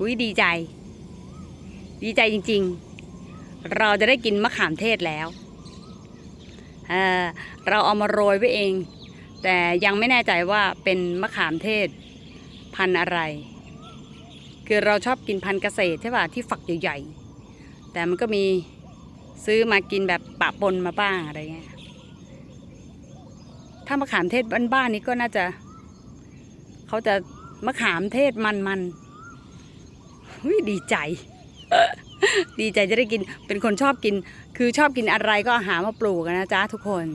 อุ้ยดีใจ ดีใจจริง ๆ เราจะได้กินมะขามเทศแล้วเเราเอามาโรยไว้เอง แต่ยังไม่แน่ใจว่าเป็นมะขามเทศพันธุ์อะไร คือเราชอบกินพันธุ์เกษตรใช่ป่ะที่ฝักใหญ่ๆ แต่มันก็มีซื้อมากินแบบปะปนมาบ้างอะไรเงี้ย ถ้ามะขามเทศบ้านๆนี้ก็น่าจะ เขาจะมะขามเทศมันๆ ดีใจ ดีใจจะได้กิน เป็นคนชอบกิน คือชอบกินอะไรก็หามาปลูกนะจ๊ะทุกคน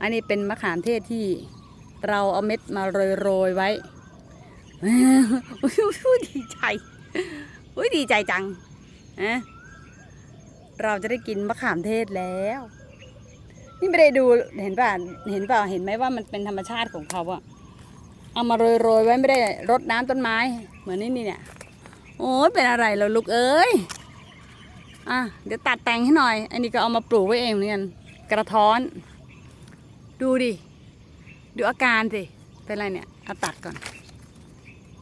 อันนี้เป็นมะขามเทศที่เราเอาเม็ดมาโรยๆไว้อุ๊ยดีใจอุ้ยดีใจจังนะเราจะได้กินมะขามเทศแล้ว นี่ไม่ได้ดูเห็นป่ะเห็นป่ะเห็นไหมว่ามันเป็นธรรมชาติของเขาอะเอามาโรยๆไว้ไม่ได้รดน้ำต้นไม้ เหมือนนี่นี่เนี่ย โอ้ยเป็นอะไรเราลูกเอ้ยอะเดี๋ยวตัดแต่งให้หน่อย อันนี้ก็เอามาปลูกไว้เองเหมือนกันกระท้อน ดูดิ ดูอาการสิ เป็นอะไรเนี่ยเอาตัดก่อน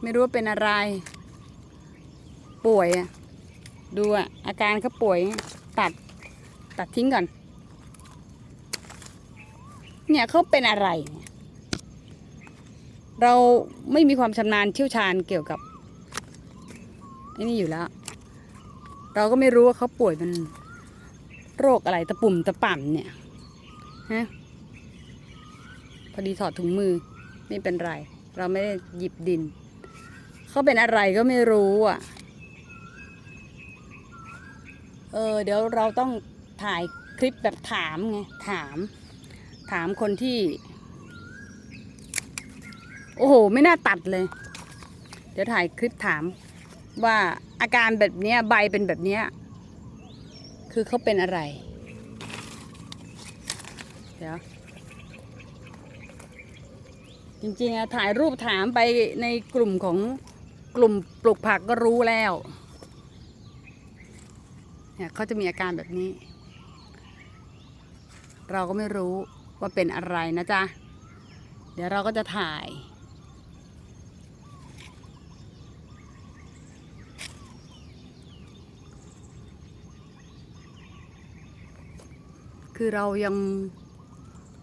ไม่รู้ว่าเป็นอะไร ป่วยอะดูอะอาการเขาป่วย ตัด ตัดทิ้งก่อน เนี่ยเขาเป็นอะไรเนี่ยเราไม่มีความชำนาญเชี่ยวชาญเกี่ยวกับ ไอ้นี่อยู่แล้ว เราก็ไม่รู้ว่าเขาป่วยเป็นโรคอะไรตะปุ่มตะป่ำเนี่ยฮะพอดีถอดถุงมือไม่เป็นไร เราไม่ได้หยิบดิน เขาเป็นอะไรก็ไม่รู้อะ เออ เดี๋ยวเราต้องถ่ายคลิปแบบถามไง ถาม ถามคนที่ โอ้โห ไม่น่าตัดเลย เดี๋ยวถ่ายคลิปถาม ว่าอาการแบบเนี้ยใบเป็นแบบเนี้ยคือเขาเป็นอะไร เดี๋ยว จริงๆอะถ่ายรูปถามไปในกลุ่มของกลุ่มปลูกผักก็รู้แล้วเนี่ยเขาจะมีอาการแบบนี้ เราก็ไม่รู้ว่าเป็นอะไรนะจ๊ะ เดี๋ยวเราก็จะถ่าย คือเรายัง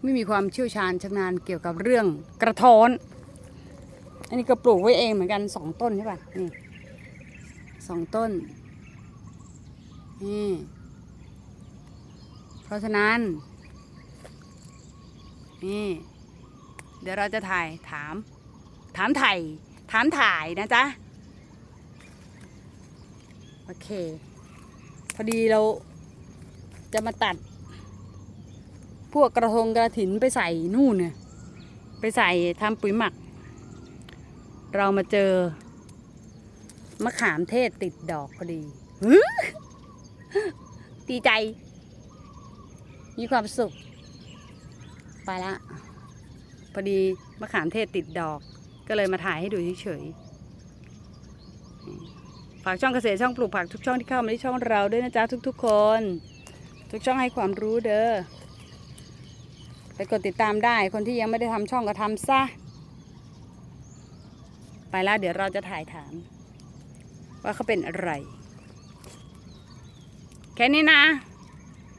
ไม่มีความเชี่ยวชาญชำนาญเกี่ยวกับเรื่องกระท้อน อันนี้ก็ปลูกไว้เองเหมือนกันสองต้นใช่ป่ะ นี่สองต้น นี่ เพราะฉะนั้น นี่ เดี๋ยวเราจะถ่ายถาม ถามถ่ายถามถ่ายนะจ๊ะ โอเค พอดีเราจะมาตัด พวกกระทงกระถินไปใส่นู่นเนี่ยไปใส่ทำปุ๋ยหมัก เรามาเจอ มะขามเทศติดดอกพอดีฮึดีใจ มีความสุข ไปละ พอดีมะขามเทศติดดอก ก็เลยมาถ่ายให้ดูเฉยๆฝากช่องเกษตรช่องปลูกผักทุกช่องที่เข้ามาที่ช่องเราด้วยนะจ๊ะทุก ๆ คน ทุกช่องให้ความรู้เด้อ กดติดตามได้ คนที่ยังไม่ได้ทำช่องก็ทำซะ ไปแล้วเดี๋ยวเราจะถ่ายถาม ว่าเขาเป็นอะไร แค่นี้นะ